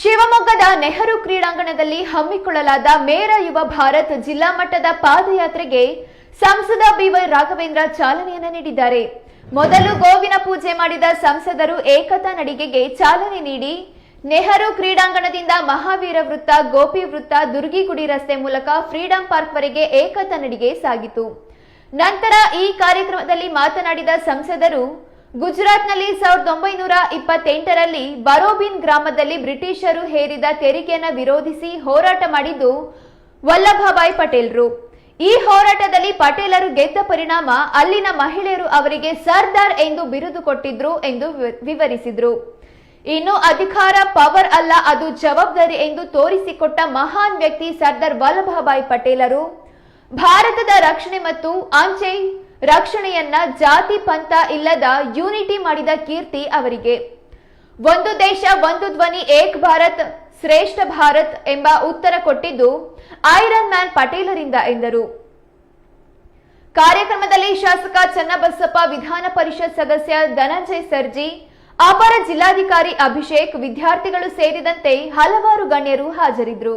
ಶಿವಮೊಗ್ಗದ ನೆಹರು ಕ್ರೀಡಾಂಗಣದಲ್ಲಿ ಹಮ್ಮಿಕೊಳ್ಳಲಾದ ಮೇರ ಯುವ ಭಾರತ್ ಜಿಲ್ಲಾ ಮಟ್ಟದ ಪಾದಯಾತ್ರೆಗೆ ಸಂಸದ ಬಿವೈ ರಾಘವೇಂದ್ರ ಚಾಲನೆಯನ್ನು ನೀಡಿದ್ದಾರೆ. ಮೊದಲು ಗೋವಿನ ಪೂಜೆ ಮಾಡಿದ ಸಂಸದರು ಏಕತಾ ನಡಿಗೆಗೆ ಚಾಲನೆ ನೀಡಿ, ನೆಹರು ಕ್ರೀಡಾಂಗಣದಿಂದ ಮಹಾವೀರ ವೃತ್ತ, ಗೋಪಿ ವೃತ್ತ, ದುರ್ಗಿಗುಡಿ ರಸ್ತೆ ಮೂಲಕ ಫ್ರೀಡಂ ಪಾರ್ಕ್ ವರೆಗೆ ಏಕತಾ ನಡಿಗೆ ಸಾಗಿತು. ನಂತರ ಈ ಕಾರ್ಯಕ್ರಮದಲ್ಲಿ ಮಾತನಾಡಿದ ಸಂಸದರು ಗುಜರಾತ್ನಲ್ಲಿ ಸಾವಿರದ ಒಂಬೈನೂರ ಇಪ್ಪತ್ತೆಂಟರಲ್ಲಿ ಬರೋಬಿನ್ ಗ್ರಾಮದಲ್ಲಿ ಬ್ರಿಟಿಷರು ಹೇರಿದ ತೆರಿಗೆಯನ್ನು ವಿರೋಧಿಸಿ ಹೋರಾಟ ಮಾಡಿದ್ದು ವಲ್ಲಭಭಾಯ್ ಪಟೇಲ್ರು. ಈ ಹೋರಾಟದಲ್ಲಿ ಪಟೇಲರು ಗೆದ್ದ ಪರಿಣಾಮ ಅಲ್ಲಿನ ಮಹಿಳೆಯರು ಅವರಿಗೆ ಸರ್ದಾರ್ ಎಂದು ಬಿರುದು ಕೊಟ್ಟಿದ್ರು ಎಂದು ವಿವ- ವಿವರಿಸಿದ್ರು. ಇನ್ನು ಅಧಿಕಾರ ಪವರ್ ಅಲ್ಲ, ಅದು ಜವಾಬ್ದಾರಿ ಎಂದು ತೋರಿಸಿಕೊಟ್ಟ ಮಹಾನ್ ವ್ಯಕ್ತಿ ಸರ್ದಾರ್ ವಲ್ಲಭಭಾಯ್ ಪಟೇಲರು. ಭಾರತದ ರಕ್ಷಣೆ ಮತ್ತು ಆಂಚೆ ರಕ್ಷಣೆಯನ್ನ ಜಾತಿ ಪಂಥ ಇಲ್ಲದ ಯೂನಿಟಿ ಮಾಡಿದ ಕೀರ್ತಿ ಅವರಿಗೆ. ಒಂದು ದೇಶ, ಒಂದು ಧ್ವನಿ, ಏಕ್ ಭಾರತ್, ಶ್ರೇಷ್ಠ ಭಾರತ್ ಎಂಬ ಉತ್ತರ ಕೊಟ್ಟಿದ್ದು ಐರನ್ ಮ್ಯಾನ್ ಪಟೇಲರಿಂದ ಎಂದರು. ಕಾರ್ಯಕ್ರಮದಲ್ಲಿ ಶಾಸಕ ಚನ್ನಬಸಪ್ಪ, ವಿಧಾನ ಪರಿಷತ್ ಸದಸ್ಯ ಧನಂಜಯ್ ಸರ್ಜಿ, ಅಪರ ಜಿಲ್ಲಾಧಿಕಾರಿ ಅಭಿಷೇಕ್, ವಿದ್ಯಾರ್ಥಿಗಳು ಸೇರಿದಂತೆ ಹಲವಾರು ಗಣ್ಯರು ಹಾಜರಿದ್ದರು.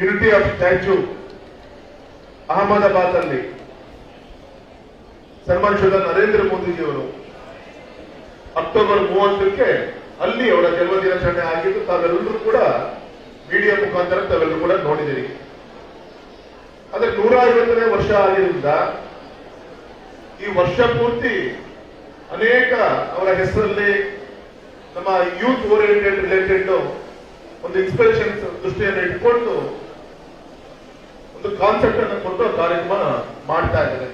ಯುನಿಟಿ ಆಫ್ ಸ್ಟ್ಯಾಚ್ಯೂ ಅಹಮದಾಬಾದ್ ಅಲ್ಲಿ ಸನ್ಮಾನಿಸಿದ ನರೇಂದ್ರ ಮೋದಿಜಿಯವರು. ಅಕ್ಟೋಬರ್ ಮೂವತ್ತಕ್ಕೆ ಅಲ್ಲಿ ಅವರ ಜನ್ಮದಿನಾಚರಣೆ ಆಗಿದ್ದು ತಾವೆಲ್ಲರೂ ಕೂಡ ಮೀಡಿಯಾ ಮುಖಾಂತರ ತಾವೆಲ್ಲರೂ ಕೂಡ ನೋಡಿದಿರಿ. ಆದ್ರೆ ನೂರ ಐವತ್ತನೇ ವರ್ಷ ಆಗಿದ್ದರಿಂದ ಈ ವರ್ಷ ಪೂರ್ತಿ ಅನೇಕ ಅವರ ಹೆಸರಲ್ಲಿ ನಮ್ಮ ಯೂತ್ ಓರಿಯೆಂಟೆಡ್ ರಿಲೇಟೆಡ್ ಒಂದು ಇನ್ಸ್ಪಿರೇಷನ್ ದೃಷ್ಟಿಯನ್ನು ಇಟ್ಕೊಂಡು ಕಾನ್ಸೆಪ್ಟ್ ಅನ್ನು ಕೊಟ್ಟು ಕಾರ್ಯಕ್ರಮ ಮಾಡ್ತಾ ಇದ್ದಾರೆ.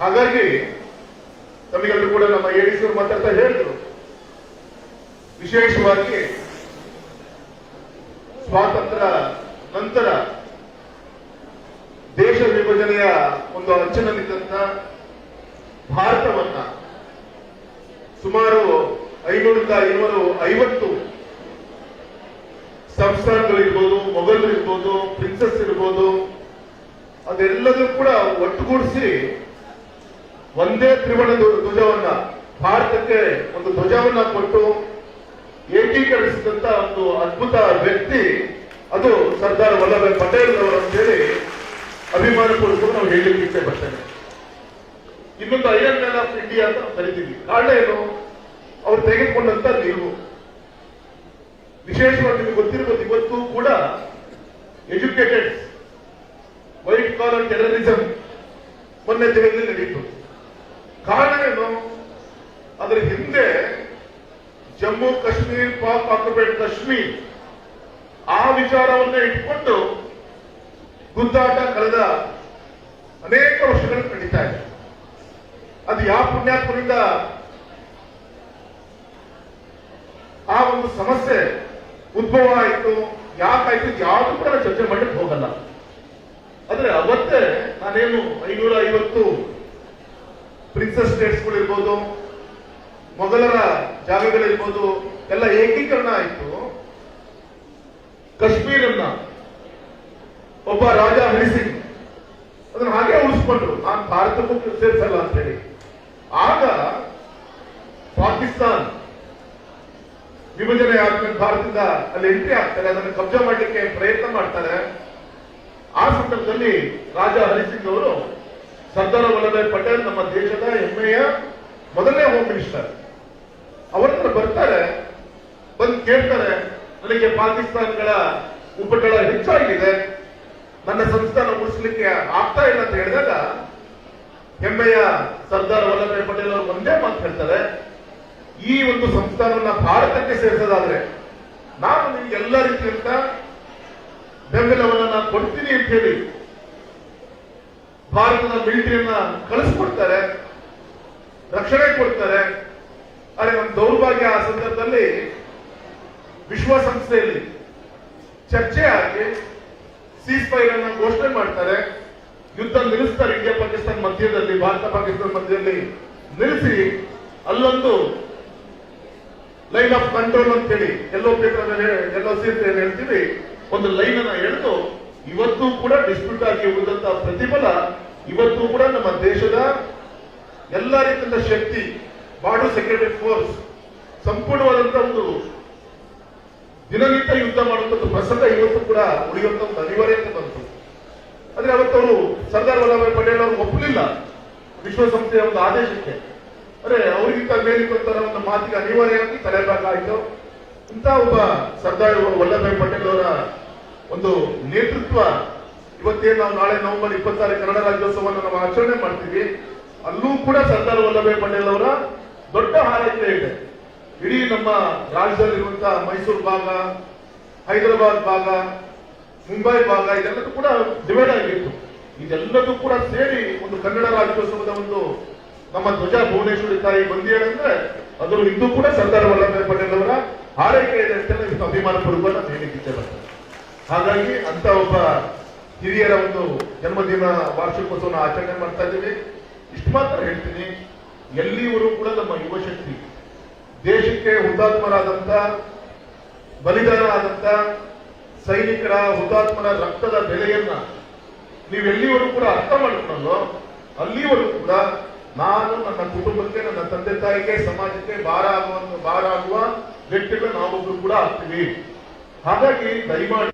ಹಾಗಾಗಿ, ನಮಗೆಲ್ಲರೂ ಕೂಡ ನಮ್ಮ ಏಡಿಸರು ಮಾತಾಡ್ತಾ ಹೇಳಿದ್ರು. ವಿಶೇಷವಾಗಿ ಸ್ವಾತಂತ್ರ್ಯ ನಂತರ ದೇಶ ವಿಭಜನೆಯ ಒಂದು ಅಂಚಿನಲ್ಲಿದ್ದಂತ ಭಾರತವನ್ನ ಸುಮಾರು ಐನೂರಿಂದ ಐನೂರು ಐವತ್ತು ಸಂಸ್ಥಾನಗಳಿರ್ಬೋದು ಮೊಘಲ್ ಇರ್ಬೋದು ಪ್ರಿನ್ಸಸ್ ಇರ್ಬೋದು, ಅದೆಲ್ಲದೂ ಕೂಡ ಒಟ್ಟುಗೂಡಿಸಿ ಒಂದೇ ತ್ರಿವರ್ಣ ಧ್ವಜವನ್ನ, ಭಾರತಕ್ಕೆ ಒಂದು ಧ್ವಜವನ್ನ ಕೊಟ್ಟು ಏಕೀಕರಿಸಿದಂತ ಒಂದು ಅದ್ಭುತ ವ್ಯಕ್ತಿ ಅದು ಸರ್ದಾರ್ ವಲ್ಲಭಾಯ್ ಪಟೇಲ್ ಅವರು ಅಂತೇಳಿ ಅಭಿಮಾನ ಪೂರ್ವಕ ನಾವು ಹೇಳಲಿಕ್ಕೆ ಬರ್ತೇವೆ ಇನ್ನೊಂದು ಐರನ್ ಮ್ಯಾನ್ ಆಫ್ ಇಂಡಿಯಾ ಅಂತ ಕರಿತೀವಿ. ಕಾರಣ ಏನು? ಅವ್ರು ತೆಗೆದುಕೊಂಡಂತ ನೀವು. ವಿಶೇಷವಾಗಿ ನಿಮಗೆ ಗೊತ್ತಿರಬಹುದು ಇವತ್ತು ಕೂಡ ಎಜುಕೇಟೆಡ್ ವೈಟ್ ಕಾಲರ್ ಟೆರರಿಸಂ ಮೊನ್ನೆ ದಿನದಲ್ಲಿ ನಡೆಯಿತು. ಕಾರಣ ಏನು? ಅದರ ಹಿಂದೆ ಜಮ್ಮು ಕಾಶ್ಮೀರ್, ಪಾಕ್ ಆಕ್ಯುಪೈಡ್ ಕಾಶ್ಮೀರ್ ಆ ವಿಚಾರವನ್ನ ಇಟ್ಕೊಂಡು ಗುದ್ದಾಟ ಕಳೆದ ಅನೇಕ ವರ್ಷಗಳು ನಡೀತಾ ಇದೆ. ಅದು ಯಾವ ಪುಣ್ಯಾತ್ಮದಿಂದ ಆ ಒಂದು ಸಮಸ್ಯೆ ಉದ್ಭವ ಆಯಿತು? ಯಾಕಾಯ್ತು ಯಾವುದು ಕೂಡ ಚರ್ಚೆ ಮಾಡಲಿಕ್ಕೆ ಹೋಗಲ್ಲ. ಆದ್ರೆ ಅವತ್ತೇ ನಾನೇನು ಐನೂರ ಐವತ್ತು ಪ್ರಿನ್ಸಸ್ ಸ್ಟೇಟ್ಸ್ಗಳಿರ್ಬೋದು ಮೊಘಲರ ಜಾಗಗಳಿರ್ಬೋದು, ಎಲ್ಲ ಏಕೀಕರಣ ಆಯಿತು. ಕಾಶ್ಮೀರನ್ನ ಒಬ್ಬ ರಾಜ ಹರಿಸಿ ಅದನ್ನ ಹಾಗೆ ಉಳಿಸ್ಕೊಂಡ್ರು. ನಾನು ಭಾರತಕ್ಕೂ ಸೇರಿಸಲ್ಲ ಅಂತ ಹೇಳಿ. ಆಗ ಪಾಕಿಸ್ತಾನ್ ವಿಭಜನೆ ಆದ್ಮೇಲೆ ಭಾರತದಿಂದ ಅಲ್ಲಿ ಎಂಟ್ರಿ ಆಗ್ತಾರೆ ಅದನ್ನು ಕಬ್ಜಾ ಮಾಡಲಿಕ್ಕೆ ಪ್ರಯತ್ನ ಮಾಡ್ತಾರೆ. ಆ ಸಂದರ್ಭದಲ್ಲಿ ರಾಜ ಹರಿಸಿಂಗ್ ಅವರು, ಸರ್ದಾರ್ ವಲ್ಲಭಾಯ್ ಪಟೇಲ್ ನಮ್ಮ ದೇಶದ ಹೆಮ್ಮೆಯ ಮೊದಲನೇ ಹೋಮ್ ಮಿನಿಸ್ಟರ್ ಅವರ ಹತ್ರ ಬರ್ತಾರೆ. ಬಂದು ಕೇಳ್ತಾರೆ, ನನಗೆ ಪಾಕಿಸ್ತಾನಗಳ ಉಪಟಳ ಹೆಚ್ಚಾಗಿದೆ. ನನ್ನ ಸಂಸ್ಥಾನ ಉಳಿಸ್ಲಿಕ್ಕೆ ಆಗ್ತಾ ಇಲ್ಲ ಅಂತ ಹೇಳಿದಾಗ, ಹೆಮ್ಮೆಯ ಸರ್ದಾರ್ ವಲ್ಲಭಾಯ್ ಪಟೇಲ್ ಅವರು ಒಂದೇ ಮಾತು ಹೇಳ್ತಾರೆ ಈ ಒಂದು ಸಂಸ್ಥಾನವನ್ನ ಭಾರತಕ್ಕೆ ಸೇರಿಸೋದಾದ್ರೆ ನಾನು ನಿಮ್ಗೆ ಎಲ್ಲ ರೀತಿಯಂತ ಬೆಂಬಲವನ್ನ ನಾನು ಕೊಡ್ತೀನಿ ಅಂತ ಹೇಳಿ ಭಾರತದ ಮಿಲಿಟರಿಯನ್ನ ಕಳಿಸ್ಕೊಡ್ತಾರೆ, ರಕ್ಷಣೆ ಕೊಡ್ತಾರೆ. ಆದರೆ ನಮ್ಮ ದೌರ್ಭಾಗ್ಯ ಆ ಸಂದರ್ಭದಲ್ಲಿ ವಿಶ್ವಸಂಸ್ಥೆಯಲ್ಲಿ ಚರ್ಚೆ ಆಗಿ ಸೀಸ್ ಫೈರ್ ಅನ್ನ ಘೋಷಣೆ ಮಾಡ್ತಾರೆ. ಯುದ್ಧ ನಿಲ್ಲಿಸ್ತಾರೆ ಇಂಡಿಯಾ ಪಾಕಿಸ್ತಾನ ಮಧ್ಯದಲ್ಲಿ ಭಾರತ ಪಾಕಿಸ್ತಾನ ಮಧ್ಯದಲ್ಲಿ ನಿಲ್ಲಿಸಿ, ಅಲ್ಲೊಂದು ಲೈನ್ ಆಫ್ ಕಂಟ್ರೋಲ್ ಅಂತ ಹೇಳಿ ಎಲ್ಲೋ ಪೇಪರ್ ಎಲ್ಲೋ ಸೀರೆ ಅಂತ ಏನ್ ಹೇಳ್ತೀವಿ. ಒಂದು ಲೈನ್ ಅನ್ನ ಎಳೆದು ಇವತ್ತು ಕೂಡ ಡಿಸ್ಪ್ಯೂಟ್ ಆಗಿ ಉಳಿದಂತ ಪ್ರತಿಫಲ, ಇವತ್ತು ಕೂಡ ನಮ್ಮ ದೇಶದ ಎಲ್ಲ ರೀತಿಯ ಶಕ್ತಿ, ಬಾಡು ಸೆಕ್ಯೂರಿಟಿ ಫೋರ್ಸ್ ಸಂಪೂರ್ಣವಾದಂತ ಒಂದು ದಿನನಿತ್ಯ ಯುದ್ಧ ಮಾಡುವಂತ ಪ್ರಸಂಗ ಇವತ್ತು ಕೂಡ ಉಳಿಯುವಂತ ಒಂದು ಅನಿವಾರ್ಯತೆ ಬಂತು. ಆದ್ರೆ ಅವತ್ತವರು ಸರ್ದಾರ್ ವಲ್ಲಭಾಯ್ ಪಟೇಲ್ ಅವರು ಒಪ್ಪಲಿಲ್ಲ. ವಿಶ್ವಸಂಸ್ಥೆಯ ಒಂದು ಆದೇಶಕ್ಕೆ. ಅಂದ್ರೆ ಅವರಿಗಿಂತ ಮೇಲಿರುವಂತಹ ಒಂದು ಮಾತಿಗೆ ಅನಿವಾರ್ಯವಾಗಿ ತಲೆಬಾಗಾಯಿತು ಇಂಥ ಒಬ್ಬ ಸರ್ದಾರ್ ವಲ್ಲಭಾಯಿ ಪಟೇಲ್ ಅವರ ಒಂದು ನೇತೃತ್ವ ಇವತ್ತೇನು ನಾವು ನಾಳೆ ನವೆಂಬರ್ ಇಪ್ಪತ್ತಾರು ಕನ್ನಡ ರಾಜ್ಯೋತ್ಸವವನ್ನು ನಾವು ಆಚರಣೆ ಮಾಡ್ತೀವಿ. ಅಲ್ಲೂ ಕೂಡ ಸರ್ದಾರ್ ವಲ್ಲಭಾಯಿ ಪಟೇಲ್ ಅವರ ದೊಡ್ಡ ಹಾರೈಕೆ ಇದೆ. ಇಡೀ ನಮ್ಮ ರಾಜ್ಯದಲ್ಲಿರುವಂತಹ ಮೈಸೂರು ಭಾಗ, ಹೈದರಾಬಾದ್ ಭಾಗ, ಮುಂಬೈ ಭಾಗ, ಇದೆಲ್ಲದೂ ಕೂಡ ಡಿವೈಡ್ ಆಗಿತ್ತು. ಇದೆಲ್ಲದೂ ಕೂಡ ಸೇರಿ ಒಂದು ಕನ್ನಡ ರಾಜ್ಯೋತ್ಸವದ ಒಂದು ನಮ್ಮ ಧ್ವಜ ಭುವನೇಶ್ವರಿ ತಾಯಿ ಬಂದಿ ಅಂದ್ರೆ ಇಂದು ಕೂಡ ಸರ್ದಾರ್ ವಲ್ಲಭಾಯಿ ಪಟೇಲ್ ಅವರ ಆರೈಕೆ ಇದೆ ಅಂತ ಇವತ್ತು ಅಭಿಮಾನ ಪೂರ್ವಕ ಇಚ್ಛೆ ಹಾಗಾಗಿ ಅಂತ ಒಬ್ಬ ಹಿರಿಯರ ಒಂದು ಜನ್ಮದಿನ ವಾರ್ಷಿಕೋತ್ಸವನ ಆಚರಣೆ ಮಾಡ್ತಾ ಇದ್ದೀವಿ. ಇಷ್ಟು ಮಾತ್ರ ಹೇಳ್ತೀನಿ. ಎಲ್ಲಿಯವರು ಕೂಡ ನಮ್ಮ ಯುವಶಕ್ತಿ ದೇಶಕ್ಕೆ ಹುತಾತ್ಮರಾದಂತ ಬಲಿದಾನ ಆದಂತ ಸೈನಿಕರ ಹುತಾತ್ಮರ ರಕ್ತದ ಬೆಲೆಯನ್ನ ನೀವು ಎಲ್ಲಿವರೆಗೂ ಕೂಡ ಅರ್ಥ ಮಾಡಿಕೊಳ್ಳೋ ಅಲ್ಲಿವರೆಗೂ ಕೂಡ ನಾನು ನನ್ನ ಕುಟುಂಬಕ್ಕೆ, ನನ್ನ ತಂದೆ ತಾಯಿಗೆ, ಸಮಾಜಕ್ಕೆ ಭಾರ ಆಗುವ ಭಾರ ಆಗುವ ವ್ಯಕ್ತಿಗಳು ನಾವೊಬ್ರು ಕೂಡ ಆಗ್ತೀವಿ. ಹಾಗಾಗಿ ದಯಮಾಡಿ